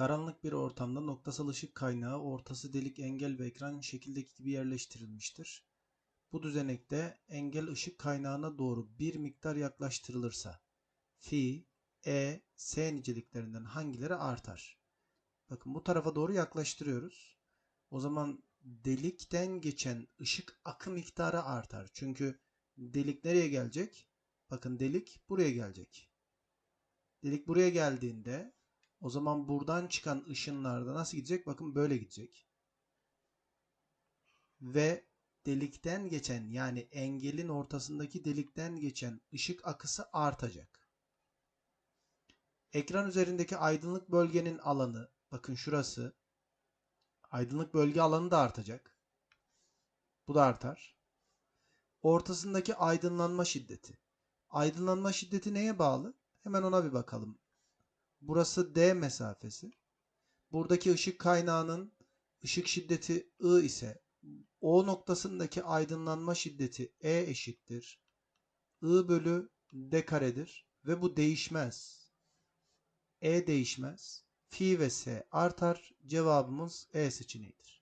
Karanlık bir ortamda noktasal ışık kaynağı, ortası delik, engel ve ekran şekildeki gibi yerleştirilmiştir. Bu düzenekte engel ışık kaynağına doğru bir miktar yaklaştırılırsa fi, e, s niceliklerinden hangileri artar? Bakın bu tarafa doğru yaklaştırıyoruz. O zaman delikten geçen ışık akı miktarı artar. Çünkü delik nereye gelecek? Bakın delik buraya gelecek. Delik buraya geldiğinde o zaman buradan çıkan ışınlar da nasıl gidecek? Bakın böyle gidecek. Ve delikten geçen yani engelin ortasındaki delikten geçen ışık akısı artacak. Ekran üzerindeki aydınlık bölgenin alanı bakın şurası aydınlık bölge alanı da artacak. Bu da artar. Ortasındaki aydınlanma şiddeti. Aydınlanma şiddeti neye bağlı? Hemen ona bir bakalım. Burası D mesafesi. Buradaki ışık kaynağının ışık şiddeti I ise O noktasındaki aydınlanma şiddeti E eşittir. I bölü D karedir ve bu değişmez. E değişmez. Fi ve S artar. Cevabımız E seçeneğidir.